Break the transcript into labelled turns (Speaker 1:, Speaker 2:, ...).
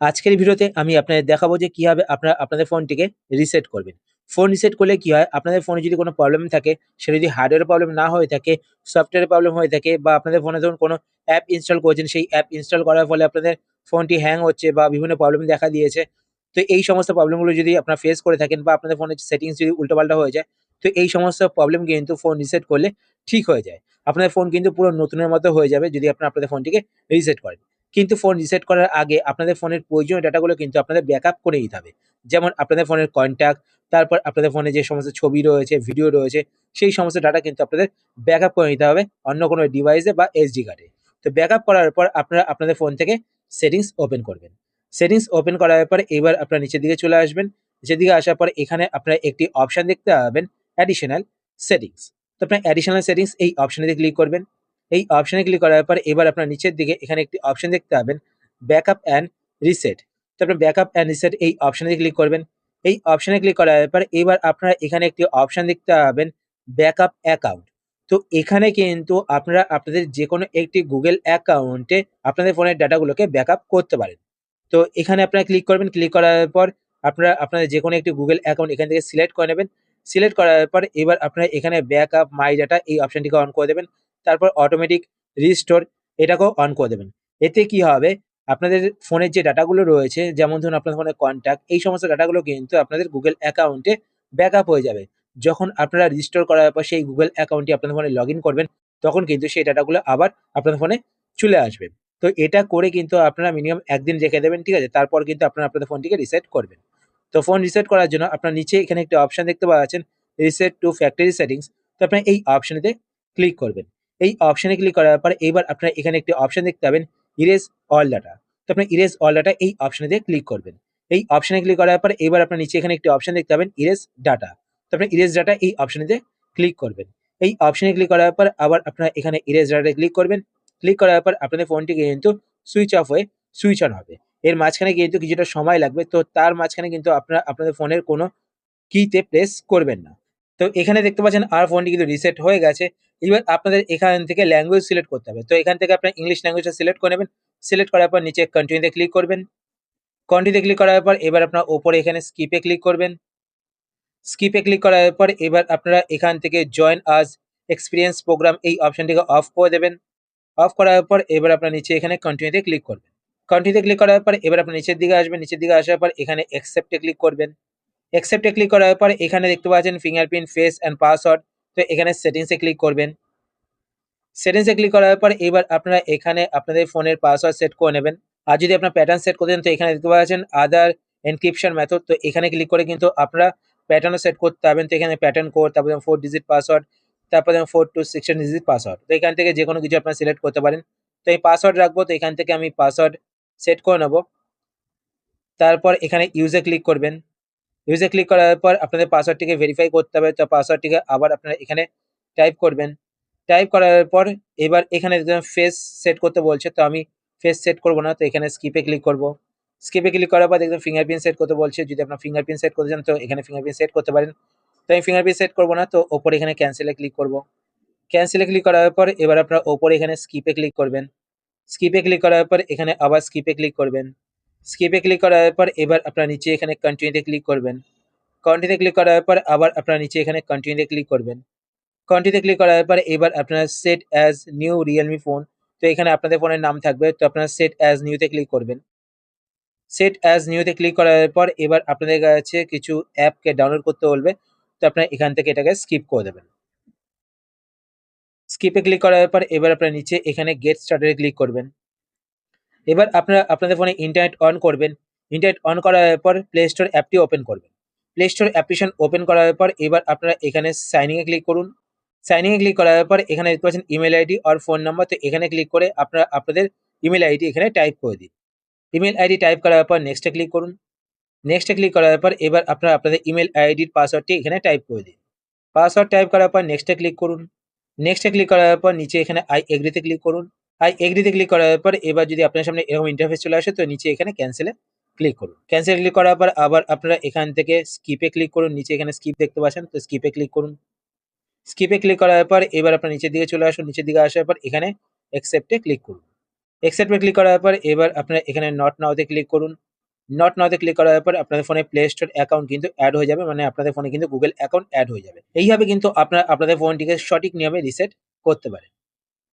Speaker 1: আজকের ভিডিওতে আমি আপনাদের দেখাবো যে কীভাবে আপনারা আপনাদের ফোনটিকে রিসেট করবেন। ফোন রিসেট করলে কি হয়? আপনাদের ফোনে যদি কোনো প্রবলেম থাকে, সেটা যদি হার্ডওয়্যার প্রবলেম না হয়ে থাকে সফটওয়্যার প্রবলেম হয়ে থাকে, বা আপনাদের ফোনে ধরুন কোনো অ্যাপ ইনস্টল করেছেন, সেই অ্যাপ ইনস্টল করার ফলে আপনাদের ফোনটি হ্যাং হচ্ছে, বা বিভিন্ন প্রবলেম দেখা দিয়েছে, তো এই সমস্ত প্রবলেমগুলো যদি আপনারা ফেস করে থাকেন, বা আপনাদের ফোনের সেটিংস যদি উল্টোপাল্টা হয়ে যায়, তো এই সমস্ত প্রবলেম কিন্তু ফোন রিসেট করলে ঠিক হয়ে যায়। আপনাদের ফোন কিন্তু পুরো নতুনের মতো হয়ে যাবে যদি আপনারা আপনাদের ফোনটিকে রিসেট করেন। কিন্তু ফোন রিসেট করার আগে আপনাদের ফোনের প্রয়োজনীয় ডাটাগুলো কিন্তু আপনাদের ব্যাকআপ করে নিতে হবে। যেমন আপনাদের ফোনের কন্ট্যাক্ট তারপর আপনাদের ফোনে যে সমস্ত ছবি রয়েছে ভিডিও রয়েছে, সেই সমস্ত ডাটা কিন্তু আপনাদের ব্যাকআপ করে নিতে হবে অন্য কোনো ডিভাইসে বা এসডি কার্ডে তো ব্যাকআপ করার পর আপনারা, আপনাদের ফোন থেকে সেটিংস ওপেন করবেন। সেটিংস ওপেন করার পর এবার আপনারা নিচের দিকে চলে আসবেন। নিচের দিকে আসার পর এখানে আপনারা একটি অপশান দেখতে পাবেন অ্যাডিশনাল সেটিংস তো আপনার অ্যাডিশনাল সেটিংস এই অপশানে ক্লিক করবেন। এই অপশানে ক্লিক করার পর এবার আপনার নিচের দিকে এখানে একটি অপশন দেখতে পাবেন ব্যাকআপ অ্যান্ড রিসেট তো আপনার ব্যাকআপ অ্যান্ড রিসেট এই অপশানে ক্লিক করবেন। এই অপশানে ক্লিক করার পর এবার আপনারা এখানে একটি অপশান দেখতে পাবেন ব্যাকআপ অ্যাকাউন্ট তো এখানে কিন্তু আপনারা আপনাদের যে কোনো একটি গুগল অ্যাকাউন্টে আপনাদের ফোনের ডাটাগুলোকে ব্যাকআপ করতে পারেন। তো এখানে আপনারা ক্লিক করবেন ক্লিক করার পর আপনারা আপনাদের যে কোনো একটি গুগল অ্যাকাউন্ট এখান থেকে সিলেক্ট করে নেবেন। সিলেক্ট করার পর এবার আপনারা এখানে ব্যাকআপ মাই ডাটা এই অপশানটিকে অন করে দেবেন। তারপর অটোমেটিক রিস্টোর এটাকেও অন করে দেবেন। এতে কি হবে? আপনাদের ফোনের যে ডাটাগুলো রয়েছে, যেমন ধরুন আপনাদের ফোনের কন্ট্যাক্ট এই সমস্ত ডাটাগুলো কিন্তু আপনাদের গুগল অ্যাকাউন্টে ব্যাকআপ হয়ে যাবে। যখন আপনারা রিস্টোর করার পর সেই গুগল অ্যাকাউন্টটি আপনাদের ফোনে লগ করবেন, তখন কিন্তু সেই ডাটাগুলো আবার আপনাদের ফোনে চলে আসবে। তো এটা করে কিন্তু আপনারা মিনিমাম একদিন রেখে দেবেন, ঠিক আছে? তারপর কিন্তু আপনারা আপনাদের ফোনটিকে রিসেট করবেন। তো ফোন রিসেট করার জন্য আপনার নিচে এখানে একটি অপশান দেখতে পাওয়া যাচ্ছেন রিসেট টু ফ্যাক্টরি সেটিংস তো আপনার এই অপশানেতে ক্লিক করবেন। এই অপশানে ক্লিক করার পর এবার আপনারা এখানে একটি অপশান দেখতে পাবেন ইরেজ অল ডাটা তো আপনার ইরেজ অল ডাটা এই অপশানে দিয়ে ক্লিক করবেন। এই অপশানে ক্লিক করার পর এবার আপনার নিচে এখানে একটি অপশান দেখতে পাবেন ইরেজ ডাটা তো আপনার ইরেজ ডাটা এই অপশানে দিয়ে ক্লিক করবেন। এই অপশানে ক্লিক করার পর আবার আপনারা এখানে ইরেজ ডাটায় ক্লিক করবেন। ক্লিক করার পর আপনাদের ফোনটিকে কিন্তু সুইচ অফ হয়ে সুইচ অন হবে। এর মাঝখানে কিন্তু কিছুটা সময় লাগবে, তো তার মাঝখানে কিন্তু আপনারা, আপনাদের ফোনের কোনো কিতে প্রেস করবেন না। তো এখানে দেখতে পাচ্ছেন আর ফোনটি কিন্তু রিসেট হয়ে গেছে। এবার আপনাদের এখান থেকে ল্যাঙ্গুয়েজ সিলেক্ট করতে হবে। তো এখান থেকে আপনার ইংলিশ ল্যাঙ্গুয়েজটা সিলেক্ট করে নেবেন। সিলেক্ট করার পর নিচে কন্টিনিউতে ক্লিক করবেন। কন্টিনিউতে ক্লিক করার পর এবার আপনার ওপরে এখানে স্কিপে ক্লিক করবেন। স্কিপে ক্লিক করার পর এবার আপনারা এখান থেকে জয়েন আজ এক্সপিরিয়েন্স প্রোগ্রাম এই অপশনটিকে অফ করে দেবেন। অফ করার পর এবার আপনার নিচে এখানে কন্টিনিউতে ক্লিক করবেন। কন্টিনিউতে ক্লিক করার পর এবার আপনার নিচের দিকে আসবেন। নিচের দিকে আসার পর এখানে অ্যাকসেপ্টে ক্লিক করবেন। অ্যাকসেপ্টে ক্লিক করার পর এখানে দেখতে পাচ্ছেন ফিঙ্গারপ্রিন্ট ফেস অ্যান্ড পাসওয়ার্ড তো এখানে সেটিংসে ক্লিক করবেন। সেটিংসে ক্লিক করার পর এবার আপনারা এখানে আপনাদের ফোনের পাসওয়ার্ড সেট করে নেবেন। আর যদি আপনার প্যাটার্ন সেট করে দেন তো এখানে দেখতে পাচ্ছেন আদার এনক্রিপশন মেথড তো এখানে ক্লিক করে কিন্তু আপনারা প্যাটার্নও সেট করতে পারবেন। তো এখানে প্যাটার্ন কোড তারপরে ফোর ডিজিট পাসওয়ার্ড তারপরে four to sixteen digit password তো এখান থেকে যে কোনো কিছু আপনারা সিলেক্ট করতে পারেন। তো এই পাসওয়ার্ড রাখব, তো এখান থেকে আমি পাসওয়ার্ড সেট করে নেব। তারপর এখানে ইউজে ক্লিক করবেন। ইউজে ক্লিক করার পর আপনাদের পাসওয়ার্ডটিকে ভেরিফাই করতে হবে। তো পাসওয়ার্ডটিকে আবার আপনারা এখানে টাইপ করবেন। টাইপ করার পর এবার এখানে ফেস সেট করতে বলছে। তো আমি ফেস সেট করব না, তো এখানে স্কিপে ক্লিক করব। স্কিপে ক্লিক করার পর দেখবেন ফিঙ্গারপ্রিন্ট সেট করতে বলছে। যদি আপনার ফিঙ্গারপ্রিন্ট সেট করতে চান, তো এখানে ফিঙ্গারপ্রিন্ট সেট করতে পারেন। তো আমি ফিঙ্গারপ্রিন্ট সেট করব না, তো ওপরে এখানে ক্যান্সেলে ক্লিক করব। ক্যান্সেলে ক্লিক করার পর এবার আপনার ওপরে এখানে স্কিপে ক্লিক করবেন। স্কিপে ক্লিক করার পর এখানে আবার স্কিপে ক্লিক করবেন। স্কিপে ক্লিক করার পর এবার আপনার নিচে এখানে কন্টিনিউতে ক্লিক করবেন। কন্টিনিউতে ক্লিক করার পর আবার আপনার নিচে এখানে কন্টিনিউতে ক্লিক করবেন। কন্টিনিউতে ক্লিক করার পর এবার আপনার set as new Realme phone তো এখানে আপনাদের ফোনের নাম থাকবে, তো আপনার সেট অ্যাজ নিউতে ক্লিক করবেন। সেট অ্যাজ নিউতে ক্লিক করার পর এবার আপনাদের কাছে কিছু অ্যাপকে ডাউনলোড করতে বলবে, তো আপনার এখান থেকে এটাকে স্কিপ করে দেবেন। স্কিপে ক্লিক করার পর এবার আপনার নিচে এখানে গেট স্টার্টারে ক্লিক করবেন। এবার আপনারা, আপনাদের ফোনে ইন্টারনেট অন করবেন। ইন্টারনেট অন করার পর প্লে স্টোর অ্যাপটি ওপেন করবেন। প্লে স্টোর অ্যাপ্লিকেশন ওপেন করার পর এবার আপনারা এখানে সাইনিংয়ে ক্লিক করুন। সাইনিংয়ে ক্লিক করার পর এখানে দেখতে পাচ্ছেন ইমেল আইডি আর ফোন নাম্বার তো এখানে ক্লিক করে আপনারা, আপনাদের ইমেল আইডি এখানে টাইপ করে দিন। ইমেল আইডি টাইপ করার পর নেক্সটে ক্লিক করুন। নেক্সটে ক্লিক করার পর এবার আপনারা, আপনাদের ইমেল আইডির পাসওয়ার্ডটি এখানে টাইপ করে দিন। পাসওয়ার্ড টাইপ করার পর নেক্সটে ক্লিক করুন। নেক্সটে ক্লিক করার পর নিচে এখানে আই এগ্রিতে ক্লিক করুন। আই এগ্রিতে ক্লিক করার পর এবার যদি আপনার সামনে এরকম ইন্টারফেস চলে আসে, তো নিচে এখানে ক্যান্সেলে ক্লিক করুন। ক্যান্সেল ক্লিক করার পর আবার আপনারা এখান থেকে স্কিপে ক্লিক করুন। নিচে এখানে স্কিপ দেখতে পাচ্ছেন, তো স্কিপে ক্লিক করুন। স্কিপে ক্লিক করার পর এবার আপনার নিচের দিকে চলে আসুন। নিচের দিকে আসার পর এখানে অ্যাকসেপ্টে ক্লিক করুন। অ্যাকসেপ্টে ক্লিক করার পর এবার আপনার এখানে নট নাওতে ক্লিক করুন। নট নাওতে ক্লিক করার পর আপনাদের ফোনে প্লে স্টোর অ্যাকাউন্ট কিন্তু অ্যাড হয়ে যাবে মানে আপনাদের ফোনে কিন্তু গুগল অ্যাকাউন্ট অ্যাড হয়ে যাবে। এইভাবে কিন্তু আপনার, আপনাদের ফোনটিকে সঠিক নিয়মে রিসেট করতে পারেন।